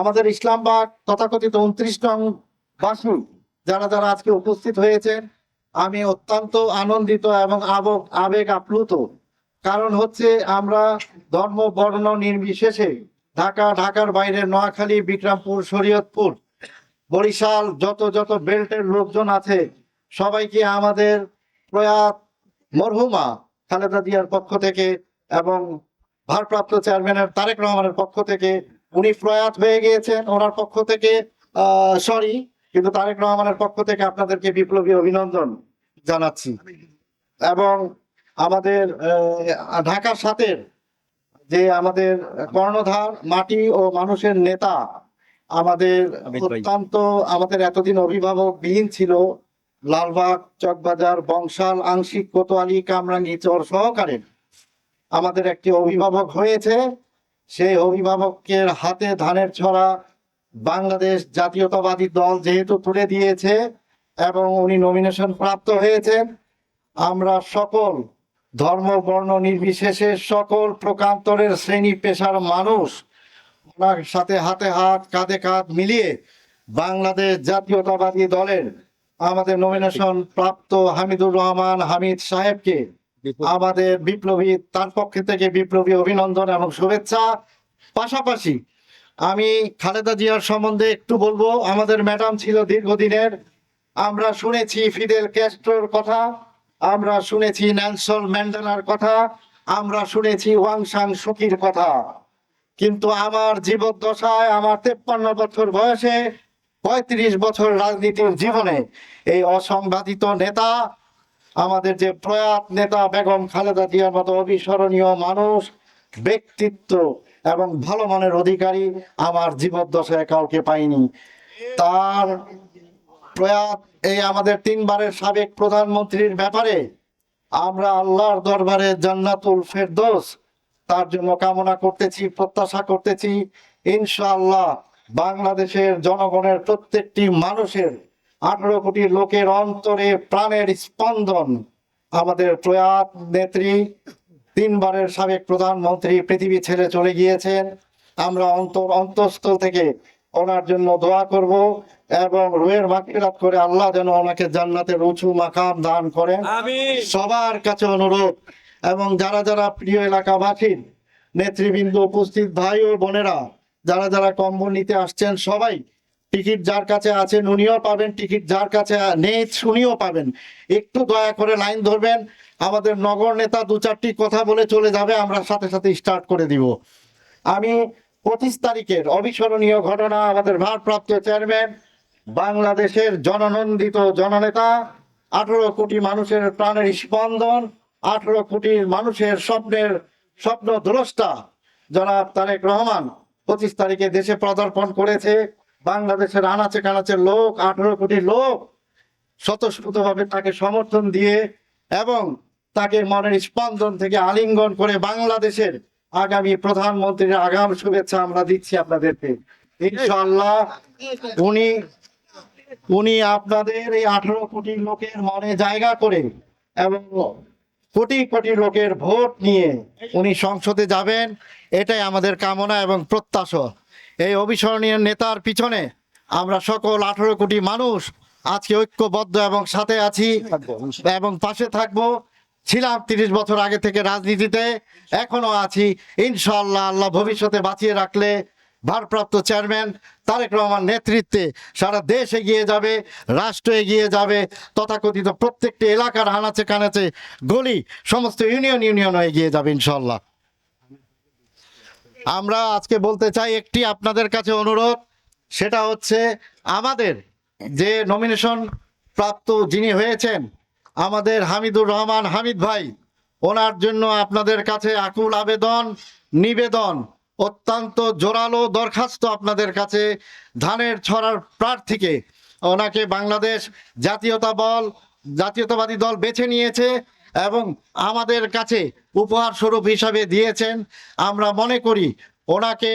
আমাদের ইসলামবাগ তথাকথিত উনত্রিশ নং বাসী যারা যারা আজকে উপস্থিত হয়েছেন আমি অত্যন্ত আনন্দিত এবং আবেগ আবেগ আপ্লুত। কারণ হচ্ছে আমরা ধর্ম, বর্ণ নির্বিশেষে ঢাকা, ঢাকার বাইরে নোয়াখালী, বিক্রমপুর, শরীয়তপুর, বরিশাল, যত যত বেল্টের লোকজন আছে, সবাইকে আমাদের প্রয়াত মরহুমা খালেদা জিয়ার পক্ষ থেকে এবং ভারপ্রাপ্ত চেয়ারম্যানের তারেক রহমানের পক্ষ থেকে উনি প্রয়াত হয়ে গিয়েছেন ওনার পক্ষ থেকে সরি কিন্তু তারেক রহমানের পক্ষ থেকে আপনাদেরকে বিপ্লবী অভিনন্দন জানাচ্ছি। এবং আমাদের আহ, ঢাকা সাথের যে আমাদের কর্ণধার মাটি ও মানুষের নেতা আমাদের অত্যন্ত আমাদের এতদিন অভিভাবক বিহীন ছিল লালবাগ চকবাজার বংশাল আংশিক কোতোয়ালি কামরাঙ্গি চর সহকারে আমাদের একটি অভিভাবক হয়েছে। সেই অভিভাবকের হাতে ধানের ছড়া বাংলাদেশ জাতীয়তাবাদী দল যেহেতু তুলে দিয়েছে এবং উনি নমিনেশন প্রাপ্ত হয়েছেন, আমরা সকল ধর্ম, বর্ণ নির্বিশেষে সকল প্রকান্তরের শ্রেণি পেশার মানুষ ওনার সাথে হাতে হাত, কাঁধে কাঁধ মিলিয়ে বাংলাদেশ জাতীয়তাবাদী দলের আমাদের নমিনেশন প্রাপ্ত হামিদুর রহমান হামিদ সাহেবকে আমাদের বিপ্লবী, তার পক্ষ থেকে বিপ্লবী অভিনন্দন এবং শুভেচ্ছা। পাশাপাশি আমি খালেদা জিয়ার সম্বন্ধে একটু বলব। আমাদের ম্যাডাম ছিল দীর্ঘদিনের। আমরা শুনেছি ফিদেল ক্যাস্ট্রোর কথা। আমরা শুনেছি ন্যালসন ম্যান্ডেলার কথা। আমরা শুনেছি ওয়াং সাং সুকির কথা। কিন্তু আমার জীবদ্দশায়, আমার তেপ্পান্ন বছর বয়সে, পঁয়ত্রিশ বছর রাজনীতির জীবনে এই অসংবাদিত নেতা আমাদের যে প্রয়াত নেতা বেগম খালেদা জিয়ার মতো অবিস্মরণীয় মানুষ, ব্যক্তিত্ব এবং ভালো মনের অধিকারী আমার জীবদ্দশায় কাউকে পাইনি। তার প্রয়াত, এই আমাদের তিনবারের সাবেক প্রধানমন্ত্রীর ব্যাপারে আমরা আল্লাহর দরবারে জান্নাতুল ফেরদোস, তার জন্য কামনা করতেছি, প্রত্যাশা করতেছি। ইনশাআল্লাহ বাংলাদেশের জনগণের প্রত্যেকটি মানুষের আঠারো কোটি লোকের অন্তরে প্রাণের স্পন্দন। আমাদের প্রয়াত নেত্রী তিনবারের সাবেক প্রধানমন্ত্রী পৃথিবী ছেড়ে চলে গিয়েছেন। আমরা অন্তর অন্তঃস্থল থেকে ওনার জন্য দোয়া করব এবং রুহের মাকিরাত করে আল্লাহ যেন ওনাকে জান্নাতের উঁচু মাকাম দান করেন। সবার কাছে অনুরোধ এবং যারা যারা প্রিয় এলাকাবাসীর নেতৃবৃন্দ উপস্থিত ভাই ও বোনেরা যারা যারা কম্বল নিতে আসছেন সবাই টিকিট যার কাছে আছেন উনিও পাবেন, টিকিট যার কাছে নেই উনিও পাবেন। একটু দয়া করে লাইন ধরবেন, আমাদের নগর নেতা দু চারটি কথা বলে চলে যাবে, আমরা সাথে সাথে স্টার্ট করে দিব। আমি পঁচিশ তারিখের অবিস্মরণীয় ঘটনা, আমাদের ভারপ্রাপ্ত চেয়ারম্যান বাংলাদেশের জননন্দিত জননেতা, আঠারো কোটি মানুষের প্রাণের স্পন্দন, আঠারো কোটি মানুষের স্বপ্নের স্বপ্ন দ্রষ্টা জনাব তারেক রহমান পঁচিশ তারিখে দেশে পদার্পণ করেছে। বাংলাদেশের আনাচে কানাচে লোক, আঠারো কোটি লোক স্বতঃস্ফূর্তভাবে তাকে সমর্থন দিয়ে এবং তাকে মনের স্পন্দন থেকে আলিঙ্গন করে বাংলাদেশের আগামী প্রধানমন্ত্রীর আগাম শুভেচ্ছা আমরা দিচ্ছি আপনাদেরকে। ইনশাআল্লাহ উনি উনি আপনাদের এই আঠারো কোটি লোকের মনে জায়গা করে এবং কোটি কোটি লোকের ভোট নিয়ে উনি সংসদে যাবেন, এটাই আমাদের কামনা এবং প্রত্যাশা। এই অবিস্মরণীয় নেতার পিছনে আমরা সকল আঠারো কোটি মানুষ আজকে ঐক্যবদ্ধ এবং সাথে আছি এবং পাশে থাকব। ছিলাম তিরিশ বছর আগে থেকে রাজনীতিতে, এখনও আছি। ইনশাল্লাহ আল্লাহ ভবিষ্যতে বাঁচিয়ে রাখলে ভারপ্রাপ্ত চেয়ারম্যান তারেক রহমান নেতৃত্বে সারা দেশ এগিয়ে যাবে, রাষ্ট্র এগিয়ে যাবে, তথাকথিত প্রত্যেকটি এলাকার হানাচে কানাচে গলি, সমস্ত ইউনিয়ন ইউনিয়ন এগিয়ে যাবে ইনশাল্লাহ আমরা আজকে বলতে চাই একটি আপনাদের কাছে অনুরোধ, সেটা হচ্ছে আমাদের যে নমিনেশন প্রাপ্ত যিনি হয়েছেন, আমাদের হামিদুর রহমান হামিদ ভাই, ওনার জন্য আপনাদের কাছে আকুল আবেদন, নিবেদন, অত্যন্ত জোরালো দরখাস্ত আপনাদের কাছে ধানের ছড়ার প্রার্থীকে। ওনাকে বাংলাদেশ জাতীয়তা বল, জাতীয়তাবাদী দল বেছে নিয়েছে। এবং আমাদের কাছে উপহার স্বরূপ হিসাবে দিয়েছেন। আমরা মনে করি ওনাকে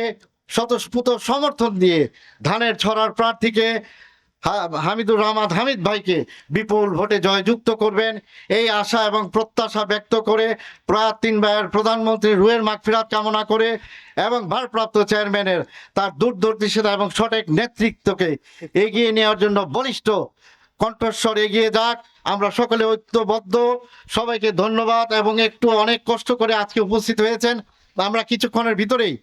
স্বতঃস্ফূর্ত সমর্থন দিয়ে ধানের ছড়ার প্রার্থীকে হামিদুর রহমান হামিদ ভাইকে বিপুল ভোটে জয়যুক্ত করবেন। এই আশা এবং প্রত্যাশা ব্যক্ত করে প্রয়াত তিন ভাইয়ের প্রধানমন্ত্রী রুয়ের মাগফিরাত কামনা করে এবং ভারপ্রাপ্ত চেয়ারম্যানের তার দূরদর্শিতা এবং সঠিক নেতৃত্বকে এগিয়ে নেওয়ার জন্য বলিষ্ঠ কণ্ঠস্বর এগিয়ে যাক। আমরা সকলে ঐক্যবদ্ধ। সবাইকে ধন্যবাদ এবং একটু অনেক কষ্ট করে আজকে উপস্থিত হয়েছেন। আমরা কিছুক্ষণের ভিতরেই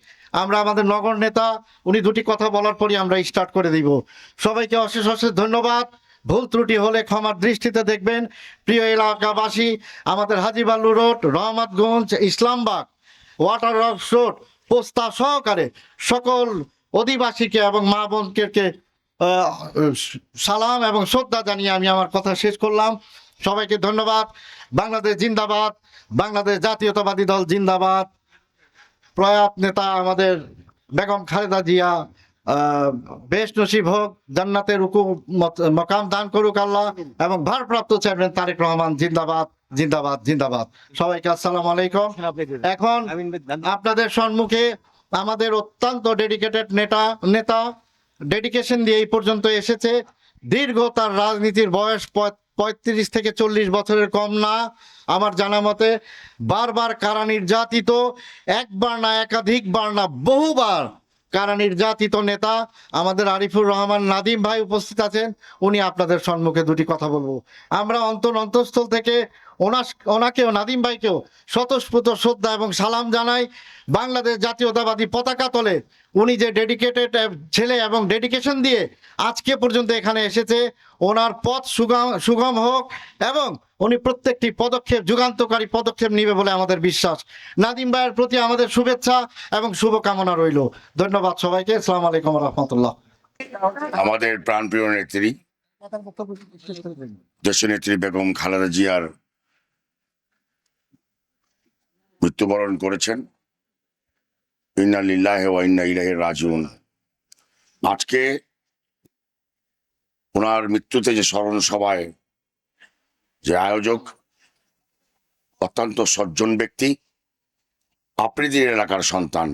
আমরা আমাদের নগর নেতা, উনি দুটি কথা বলার পরই আমরা স্টার্ট করে দিব। সবাইকে অশেষ অশেষ ধন্যবাদ। ভুল ত্রুটি হলে ক্ষমার দৃষ্টিতে দেখবেন। প্রিয় এলাকাবাসী, আমাদের Hajiballu road, Rahmatganj, Islambagh, water rock road, Posta সহকারে সকল অধিবাসীকে এবং মা বোনকে সালাম এবং শ্রদ্ধা জানিয়ে আমি আমার কথা শেষ করলাম। সবাইকে ধন্যবাদ। বাংলাদেশ জিন্দাবাদ। বাংলাদেশ জাতীয়তাবাদী দল জিন্দাবাদ। প্রয়াত নেতা আমাদের বেগম খালেদা জিয়া বেশ নসিব হোক জান্নাতের রুকু মকাম দান করুক আল্লাহ এবং ভারপ্রাপ্ত চেয়ারম্যান তারেক রহমান জিন্দাবাদ জিন্দাবাদ জিন্দাবাদ। সবাইকে আসসালামু আলাইকুম। এখন আপনাদের সম্মুখে আমাদের অত্যন্ত ডেডিকেটেড নেতা নেতা ডেডিকেশন দিয়ে এই পর্যন্ত এসেছে। দীর্ঘ তার রাজনীতির বয়স পঁয়- পঁয়ত্রিশ থেকে চল্লিশ বছরের কম না, আমার জানা মতে। বারবার কারা নির্যাতিত, একবার না একাধিকবার না বহুবার কারা নির্যাতিত নেতা। আমাদের আরিফুর রহমান নাদিম ভাই উপস্থিত আছেন, উনি আপনাদের সম্মুখে দুটি কথা বলব। আমরা অন্তর অন্তঃস্থল থেকে ওনাস ওনাকেও নাদিম ভাইকেও স্বতঃস্ফূর্ত শ্রদ্ধা এবং সালাম জানাই। বাংলাদেশ জাতীয়তাবাদী পতাকা তলে উনি যে ডেডিকেটেড ছেলে এবং ডেডিকেশন দিয়ে আজকে পর্যন্ত এখানে এসেছে ওনার পথ সুগম সুগম হোক এবং উনি প্রত্যেকটি পদক্ষেপ যুগান্তকারী পদক্ষেপ নিবে বলে আমাদের বিশ্বাস। নাদিম ভাইয়ের প্রতি আমাদের শুভেচ্ছা এবং শুভকামনা রইল। ধন্যবাদ সবাইকে। আসসালামু আলাইকুম রহমতুল্লাহ। আমাদের প্রাণপ্রিয় নেত্রী দেশনেত্রী বেগম খালেদা জিয়ার মৃত্যুবরণ করেছেন। ইন্না লিল্লাহ ওয়া ইন্না ইলাইহি রাজিউন। আজকে ওনার মৃত্যুতে যে স্মরণ সভায় যে আয়োজক অত্যন্ত সজ্জন ব্যক্তি আপ্রিদির এলাকার সন্তান।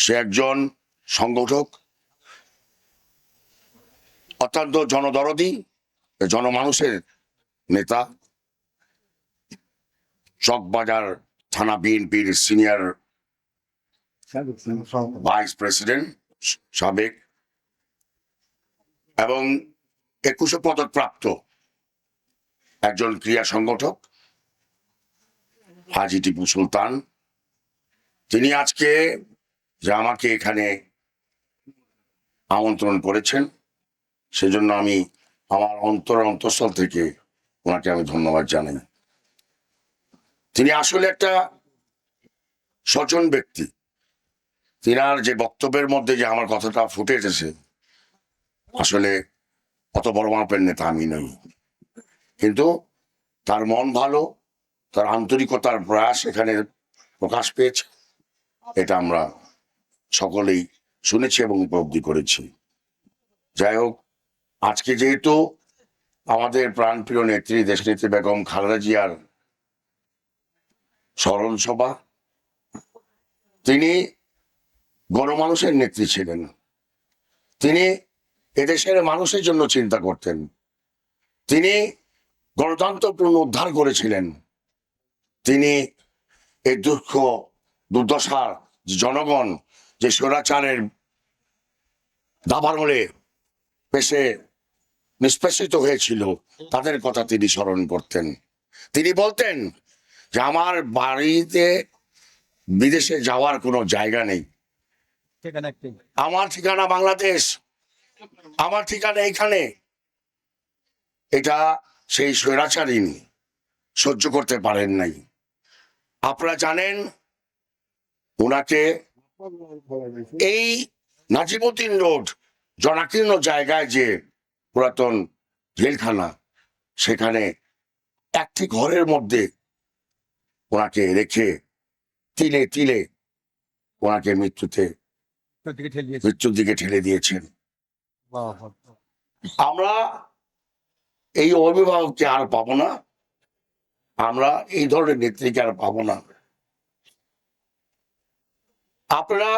সে একজন সংগঠক, অত্যন্ত জনদরদি, জনমানুষের নেতা। চকবাজার থানা বিএনপির সিনিয়র ভাইস প্রেসিডেন্ট সাবেক এবং একুশে পদক প্রাপ্ত একজন ক্রিয়া সংগঠক হাজি টিপু সুলতান। তিনি আজকে যে আমাকে এখানে আমন্ত্রণ করেছেন। সেজন্য আমি আমার অন্তর অন্তঃস্থল থেকে ওনাকে আমি ধন্যবাদ জানাই। তিনি আসলে একটা সচন ব্যক্তি। তিনার যে বক্তব্যের মধ্যে যে আমার কথাটা ফুটে এসেছে, আসলে অত বড় মাপের নেতা আমি নই। কিন্তু তার মন ভালো, তার আন্তরিকতার প্রয়াস এখানে প্রকাশ পেয়েছে, এটা আমরা সকলেই শুনেছি এবং উপলব্ধি করেছি। যাই হোক, আজকে যেহেতু আমাদের প্রাণপ্রিয় নেত্রী দেশনেত্রী বেগম খালেদা জিয়ার স্মরণ সভা তিনি গণমানুষের নেত্রী ছিলেন। তিনি এদেশের মানুষের জন্য চিন্তা করতেন। তিনি গণতন্ত্র পুনরুদ্ধার করেছিলেন। তিনি এই দুঃখ দুর্দশার জনগণ, যে স্বৈরাচারের দাবানলে পেশে নিষ্পেষিত হয়েছিল, তাদের কথা তিনি স্মরণ করতেন। তিনি বলতেন যে আমার বাড়িতে বিদেশে যাওয়ার কোনো জায়গা নেই। আমার ঠিকানা বাংলাদেশ। আমার ঠিকানা এইখানে। এটা সেই স্বৈরাচারীন সহ্য করতে পারেন নাই। আপনারা জানেন ওনাকে এই নাজিমুদ্দিন রোড জনাকীর্ণ জায়গায় যে পুরাতন জেলখানা সেখানে একটি ঘরের মধ্যে ওনাকে রেখে তিলে তিলে ওনাকে মৃত্যুতে মৃত্যুর দিকে ঠেলে দিয়েছেন। আমরা এই অভিভাবককে আর পাবো না। আমরা এই ধরনের নেত্রীকে আর পাবো না। আপনারা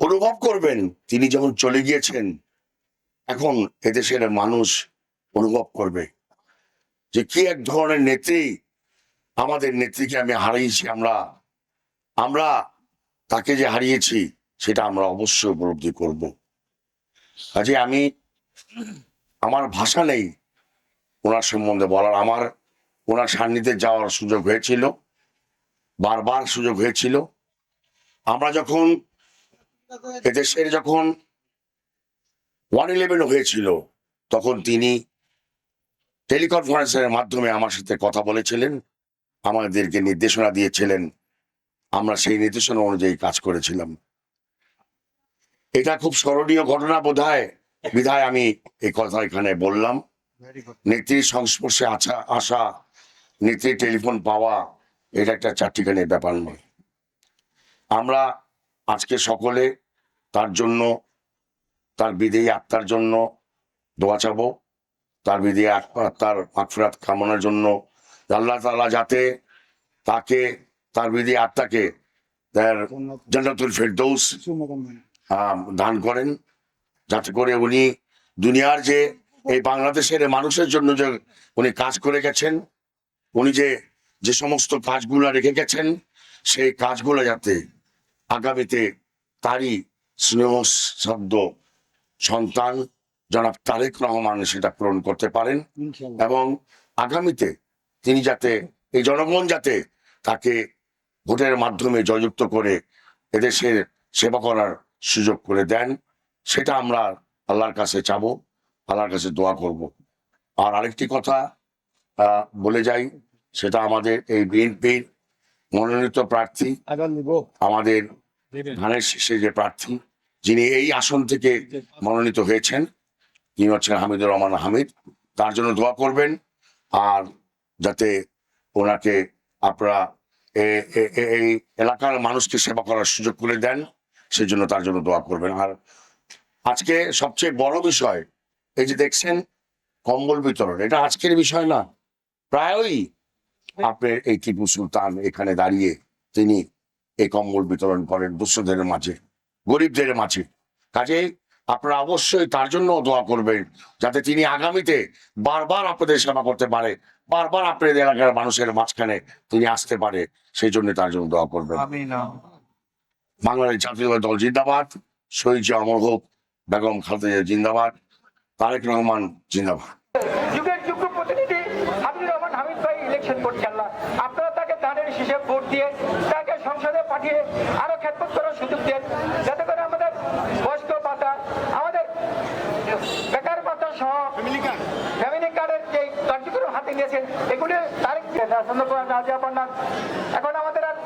অনুভব করবেন তিনি যখন চলে গিয়েছেন এখন এদেশের মানুষ অনুভব করবে যে কি এক ধরনের নেত্রী আমাদের নেত্রীকে আমি হারিয়েছি, আমরা আমরা তাকে যে হারিয়েছি, সেটা আমরা অবশ্যই উপলব্ধি করব। কাজে আমি, আমার ভাষা নেই ওনার সম্বন্ধে বলার, আমার, ওনার সান্নিধ্যে যাওয়ার সুযোগ হয়েছিল, বারবার সুযোগ হয়েছিল। আমরা যখন এদেশের যখন ওয়ান ইলেভেন হয়েছিল, তখন তিনি টেলিকনফারেন্সের মাধ্যমে আমার সাথে কথা বলেছিলেন। আমাদেরকে নির্দেশনা দিয়েছিলেন। আমরা সেই নির্দেশনা অনুযায়ী কাজ করেছিলাম। এটা খুব স্মরণীয় ঘটনা বোধ বিধায় আমি এই কথা এখানে বললাম। নেত্রীর সংস্পর্শে আসা আসা নেত্রীর টেলিফোন পাওয়া এটা একটা চারটিখানের ব্যাপার নয়। আমরা আজকে সকলে তার জন্য তার বিদেয়ী আত্মার জন্য দোয়া চাবো। তার বিদেয়ী আত্মার মাগফিরাত কামনার জন্য আল্লাহ তালা যাতে তাকে তার বিদেয়ী আত্মাকে তার জান্নাতুল ফেরদৌস দান করেন। যাতে করে উনি দুনিয়ার যে এই বাংলাদেশের মানুষের জন্য যে উনি কাজ করে গেছেন উনি যে যে সমস্ত কাজগুলো রেখে গেছেন সেই কাজগুলো যাতে আগামীতে তারই স্নেহ শব্দ সন্তান জনাব তারেক রহমান সেটা পূরণ করতে পারেন এবং আগামীতে তিনি যাতে এই জনগণ যাতে তাকে ভোটের মাধ্যমে জয়যুক্ত করে এদেশের সেবা করার সুযোগ করে দেন সেটা আমরা আল্লাহর কাছে চাবো আল্লাহর কাছে দোয়া করব। আর আরেকটি কথা বলে যাই সেটা আমাদের এই বিএনপির মনোনীত প্রার্থী আমাদের ধানের শীষে যে প্রার্থী যিনি এই আসন থেকে মনোনীত হয়েছেন তিনি হচ্ছেন হামিদুর রহমান হামিদ। তার জন্য দোয়া করবেন। আর যাতে ওনাকে আপনারা এই এলাকার মানুষকে সেবা করার সুযোগ করে দেন সেই জন্য তার জন্য দোয়া করবেন। আর আজকে সবচেয়ে বড় বিষয়, এই যে দেখছেন কম্বল বিতরণ, এটা আজকের বিষয় না, প্রায়ই আপনার এই টিপু সুলতান এখানে দাঁড়িয়ে তিনি এই কম্বল বিতরণ করেন দুঃস্থদের মাঝে, গরিবদের মাঝে। কাজে আপনারা অবশ্যই তার জন্য দোয়া করবেন, যাতে তিনি আগামীতে বারবার আপনাদের সেবা করতে পারে। বারবার আপনাদের এলাকার মানুষের মাঝখানে তিনি আসতে পারে সেই জন্য তার জন্য দোয়া করবেন। বাংলাদেশ জাতীয় দল জিন্দাবাদ শহীদ জিয়া অমর হোক বেগম খালেদা জিন্দাবাদ তারেক রহমান জিন্দাবাদ। যুগের যোগ্য প্রতিনিধি হামিদুর রহমান হামিদ ভাই ইলেকশন আপনারা তাকে দানের হিসেবে ভোট দিয়ে তাকে সংসদে পাঠিয়ে আরও করার সুযোগ দেন যাতে করে আমাদের বয়স্ক ভাতা আমাদের বেকার ভাতা সহ ফ্যামিলি হাতে নিয়েছেন এগুলি তারিখ এখন আমাদের আর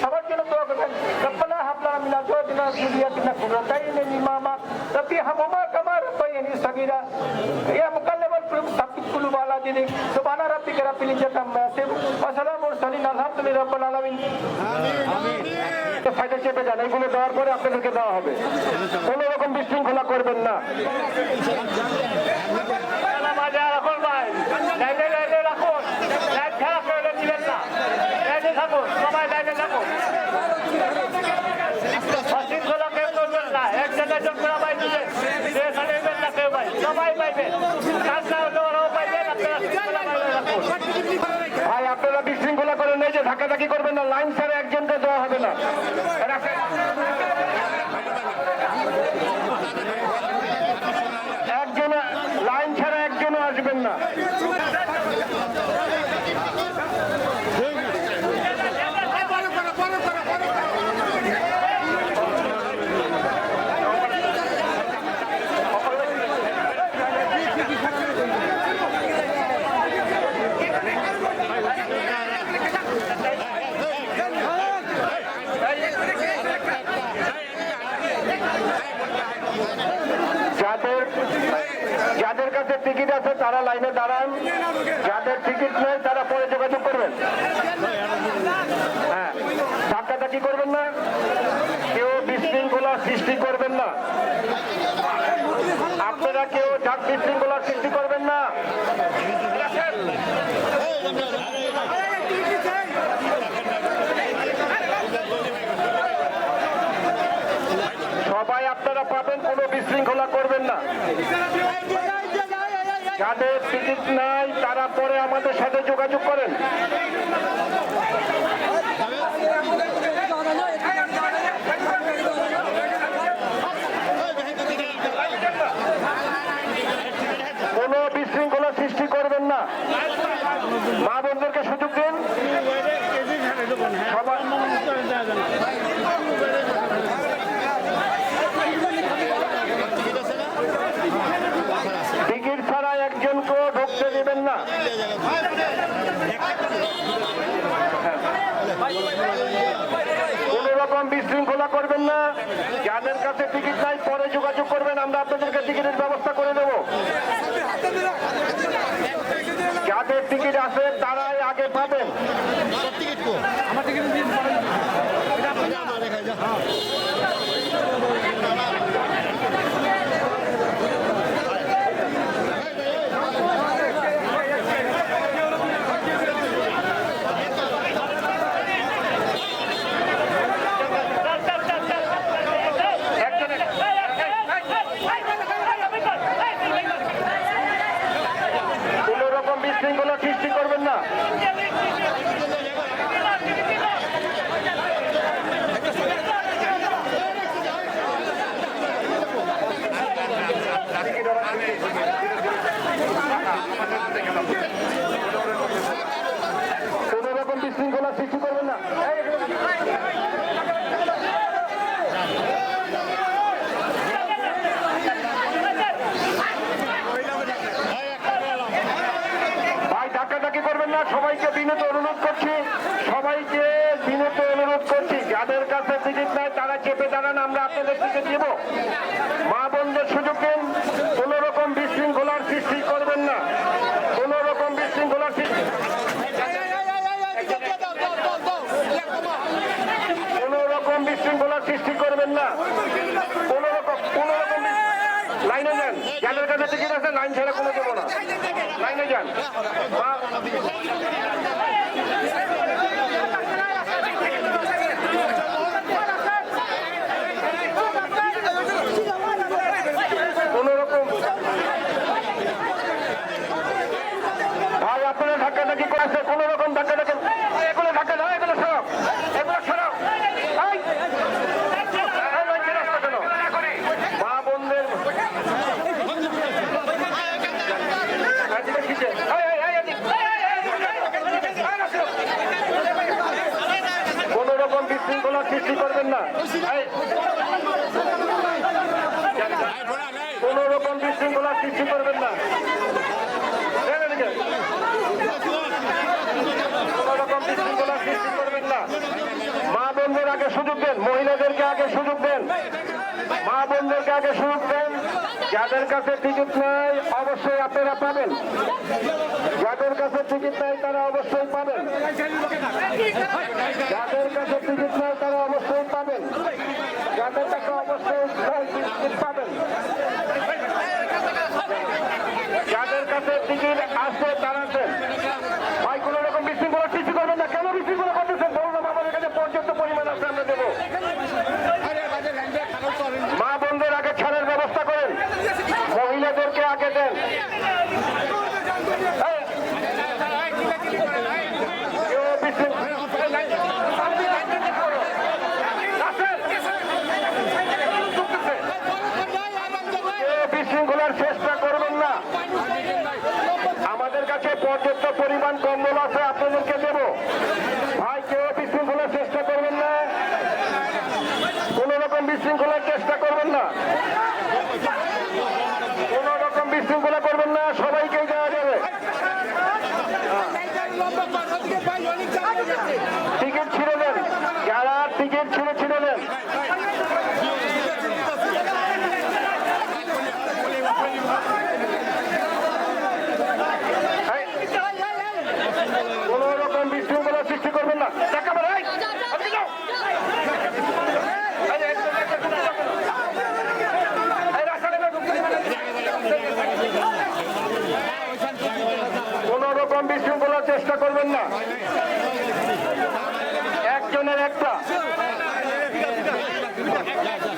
সবার জন্য দোয়া করবেন। রব্বানা হাবলা মিনা জোয়াদিনা সুরিয়াতিনা কুরতাইন ইমামা রব্বি হামুমা কামা রব্বায়ানি সাগীরা। ইয়া মুকাল্লিবাল কুলুব সাব্বিত কুলুব আলা দিনিক। সুবহানা রাব্বিকা রাব্বিল ইজ্জাতি আম্মা ইয়াসিফুন। ওয়া সালামুন মুরসালিন। আলহামদুলিল্লাহি রাব্বিল আলামিন। ফাইদা চেপে যান। এগুলো দেওয়ার পরে আপনাদেরকে দেওয়া হবে। কোনো রকম বিশৃঙ্খলা করবেন না। লাইনে লাইনে রাখুন লাইট খারাপ লাইনে থাকুন সবাই লাইনে থাকুন অশৃঙ্খলা কেউ করবেন না এক জায়গায় যোগ করা দিবেন সেখানে নেবেন না কেউ ভাই সবাই পাইবেন কাজ না হলে ওরাও পাইবেন শৃঙ্খলা ভাই আপনারা বিশৃঙ্খলা করেন এই যে ধাক্কাধাক্কি করবেন না লাইন ছাড়া একজনকে দেওয়া হবে না রাখেন। একজন লাইন ছাড়া একজনও আসবেন না যাদের যাদের কাছে টিকিট আছে তারা লাইনে দাঁড়ান। যাদের টিকিট নেই, তারা পরে যোগাযোগ করবেন। হ্যাঁ ধাক্কাধাক্কি করবেন না? কেউ বিশৃঙ্খলা সৃষ্টি করবেন না। আপনারা কেউ ডাক বিশৃঙ্খলা সৃষ্টি করবেন না। সবাই আপনারা পাবেন, কোনো বিশৃঙ্খলা করবেন না। যাদের টিকিট নাই তারা পরে আমাদের সাথে যোগাযোগ করেন কোনো বিশৃঙ্খলা সৃষ্টি করবেন না মা বোনদেরকে সুযোগ দিন সবাই টিকিট ছাড়া একজনকেও ঢুকতে দেবেন না কোন রকম বিশৃঙ্খলা করবেন না যাদের কাছে টিকিট নাই পরে যোগাযোগ করবেন আমরা আপনাদেরকে টিকিটের ব্যবস্থা করে দেব যাদের টিকিট আছে তারাই আগে পাবেন। কোন রকম বিশৃঙ্খলা সৃষ্টি করবেন না কোন রকম বিশৃঙ্খলা করবেন না করবেন না বিনীত অনুরোধ করছি। সবাইকে বিনীত অনুরোধ করছি। যাদের কাছে তারা চেপে দাঁড়ান, আমরা আপনাদের টিকিট দিব মা বোনদের সুযোগ দিন। কোন রকম বিশৃঙ্খলার সৃষ্টি করবেন না কোন রকম বিশৃঙ্খলার সৃষ্টি কোন রকম বিশৃঙ্খলার সৃষ্টি করবেন না। কোন রকম কোন রকম লাইনে যান। যাদের কাছে টিকিট আছে, লাইন ছেড়ে কোনো দেবো না। লাইনে যান। ভাই, আপনারা ধাক্কা ধাক্কি করেছে কোন রকম ধাক্কা ধাক্কি এগুলো ধাক্কা দাও এগুলো সরাও এগুলো সরাও এই! এই লাইনকে রাস্তা কেন? মা বোনদের এদিকে খিচে। এই, এই, এই, এদিকে। এই, এই, এই, এই, রাস্তা। কোন রকম বিশৃঙ্খলা সৃষ্টি করবেন না এই! কোন রকম বিশৃঙ্খলা সৃষ্টি করবেন না কোন রকম বিশৃঙ্খলা সৃষ্টি করবেন না মা বোনদের আগে সুযোগ দেন মহিলাদেরকে আগে সুযোগ দেন মা বোনদেরকে আগে সুযোগ দেন যাদের কাছে টিকিট নেই অবশ্যই আপনারা পাবেন যাদের কাছে টিকিট নেই তারা অবশ্যই পাবেন যাদের কাছে টিকিট নেই তারা অবশ্যই পাবেন যাদের কাছে অবশ্যই টিকিট পাবেন যাদের কাছে টিকিট আছে তারা কাছে পর্যাপ্ত পরিমাণ কম্বল আছে আপনাদেরকে দেব। Gel gel.